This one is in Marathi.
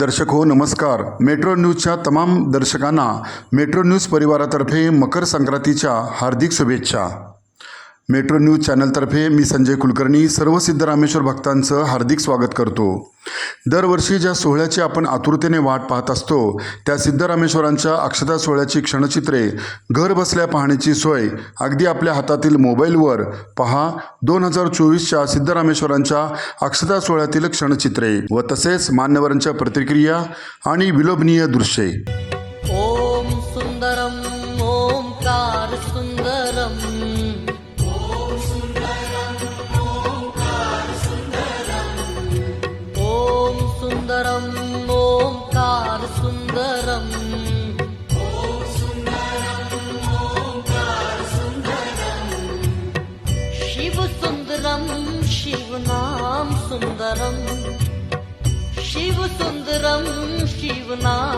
दर्शक हो नमस्कार. मेट्रो न्यूजच्या तमाम दर्शकांना मेट्रो न्यूज परिवारातर्फे मकर संक्रांतीच्या हार्दिक शुभेच्छा. मेट्रो न्यूज चॅनलतर्फे मी संजय कुलकर्णी सर्व सिद्धरामेश्वर भक्तांचं हार्दिक स्वागत करतो. दरवर्षी ज्या सोहळ्याची आपण आतुरतेने वाट पाहत असतो त्या सिद्धरामेश्वरांच्या अक्षता सोहळ्याची क्षणचित्रे घर बसल्या पाहण्याची सोय अगदी आपल्या हातातील मोबाईलवर पहा दोन हजार चोवीसच्या सिद्धरामेश्वरांच्या अक्षता सोहळ्यातील क्षणचित्रे व तसेच मान्यवरांच्या प्रतिक्रिया आणि विलोभनीय दृश्ये. ओम सुंदरम ओङ्कार सुन्दरम् सुन्दरम् ओङ्कार सुन्दरम्। शिवनाम सुन्दरम् शिवसुन्दरं शिवनाम